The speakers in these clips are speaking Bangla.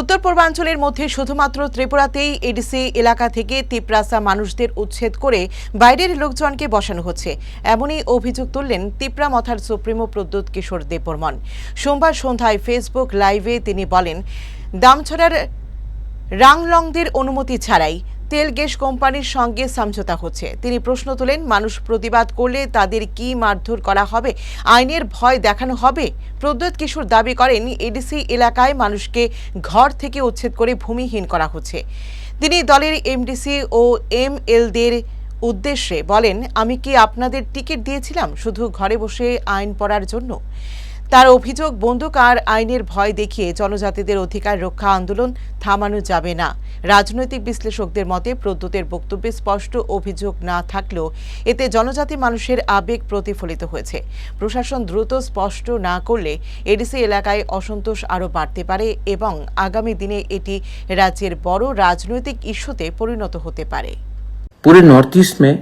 উত্তর পূর্বাঞ্চলের মধ্যে শুধুমাত্র ত্রিপুরাতেই এডিসি এলাকা থেকে তিপ্রাসা মানুষদের উচ্ছেদ করে বাইরের লোকজনকে বসানো হচ্ছে। এমনই অভিযোগ তুললেন তিপ্রা মথার সুপ্রিমো প্রদ্যুৎ কিশোর দেববর্মন। সোমবার সন্ধ্যায় ফেসবুক লাইভে তিনি বলেন, দামছড়ার রাংলংদের অনুমতি ছাড়াই তেল গ্যাস কোম্পানির সঙ্গে সমঝোতা হচ্ছে। তিনি প্রশ্ন তোলেন, মানুষ প্রতিবাদ করলে তাদের কি মারধর করা হবে? আইনের ভয় দেখানো হবে? প্রদ্যোৎ কিশোর দাবি করেন, এডিসি এলাকায় মানুষকে ঘর থেকে উচ্ছেদ করে ভূমিহীন করা হচ্ছে। তিনি দলের এমডিসি ও এম এলদের উদ্দেশ্যে বলেন, আমি কি আপনাদের টিকিট দিয়েছিলাম? শুধু ঘরে বসে আইন পড়ার জন্য? তার অভিযোগ বন্দুক আর আইনের ভয় দেখিয়ে জনজাতিদের অধিকার রক্ষা আন্দোলন থামানো যাবে না রাজনৈতিক বিশ্লেষকদের মতে প্রদ্যুতের বক্তব্যে স্পষ্ট অভিযোগ না থাকলেও এতে জনজাতি মানুষের আবেগ প্রতিফলিত হয়েছে প্রশাসন দ্রুত স্পষ্ট না করলে এডিসি এলাকায় অসন্তোষ আরও বাড়তে পারে এবং আগামী দিনে এটি রাজ্যের বড় রাজনৈতিক ইস্যুতে পরিণত হতে পারে पूरे नॉर्थ ईस्ट में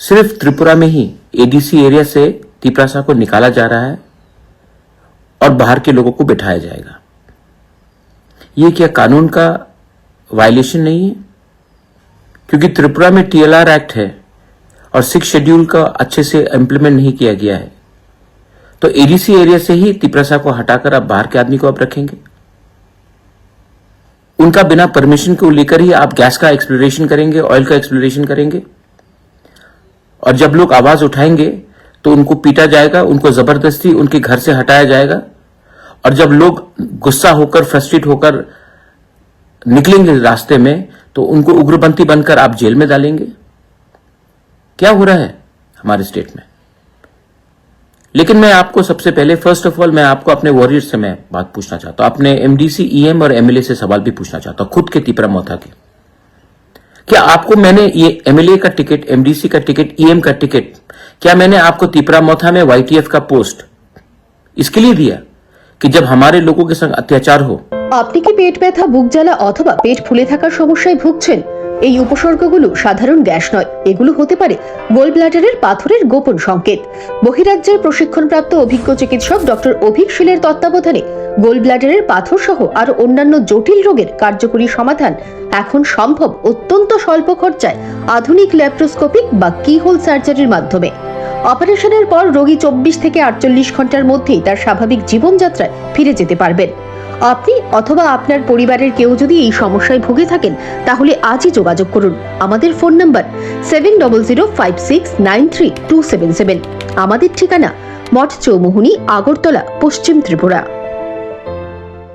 सिर्फ त्रिपुरा में ही एडीसी एरिया से तिपरासा को निकाला जा रहा है और बाहर के लोगों को बिठाया जाएगा। ये क्या कानून का वायलेशन नहीं है? क्योंकि त्रिपुरा में टीएलआर एक्ट है और सिक्स शेड्यूल का अच्छे से इम्प्लीमेंट नहीं किया गया है। तो एडीसी एरिया से ही तिपरासा को हटाकर आप बाहर के आदमी को आप रखेंगे। उनका बिना परमिशन को लेकर ही आप गैस का एक्सप्लोरेशन करेंगे ऑयल का एक्सप्लोरेशन करेंगे। और जब लोग आवाज़ उठाएँगे तो उनको पीटा जाएगा, उनको ज़बरदस्ती उनके घर से हटाया जाएगा। और जब लोग गुस्सा होकर, फ्रस्ट्रेट होकर निकलेंगे रास्ते में तो उनको उग्रपंथी बनकर आप जेल में डालेंगे। क्या हो रहा है हमारे स्टेट में? लेकिन मैं आपको सबसे पहले फ़र्स्ट ऑफ़ ऑल मैं आपको अपने वॉरियर से मैं बात पूछना चाहता हूँ। अपने एमडीसी ईएम और एमएलए से सवाल भी पूछना चाहता हूँ, खुद के तिपरा मोथा के। क्या आपको मैंने ये एमएलए का टिकट एमडीसी का टिकट ईएम का टिकट क्या मैंने आपको तिपरा मोथा में वाईटीएफ का पोस्ट इसके लिए दिया कि जब हमारे लोगों के संग अत्याचार हो আপনি কি পেট ব্যথা বুক জ্বালা অথবা পেট ফুলে থাকার সমস্যায় ভুগছেন এই উপসর্গগুলো সাধারণ গ্যাস নয় এগুলো হতে পারে গোল ব্লাডারের পাথরের গোপন সংকেত বহিরাজ্যের প্রশিক্ষণপ্রাপ্ত অভিজ্ঞ চিকিৎসক ডক্টর অভিক শীলের তত্ত্বাবধানে গোল ব্লাডারের পাথর সহ আরো অন্যান্য জটিল রোগের কার্যকরী সমাধান এখন সম্ভব অত্যন্ত স্বল্প খরচায় আধুনিক ল্যাপ্রোস্কোপিক বা কিহোল সার্জারির মাধ্যমে অপারেশনের পর রোগী চব্বিশ থেকে আটচল্লিশ ঘণ্টার মধ্যেই তার স্বাভাবিক জীবনযাত্রায় ফিরে যেতে পারবেন। আপনি অথবা আপনার পরিবারের কেউ যদি এই সমস্যায় ভুগে থাকেন, তাহলে আজই যোগাযোগ করুন। আমাদের phone number seven double zero five six nine three two seven seven. আমাদের ঠিকানা মঠ চৌমুহনী আগরতলা, পশ্চিম ত্রিপুরা।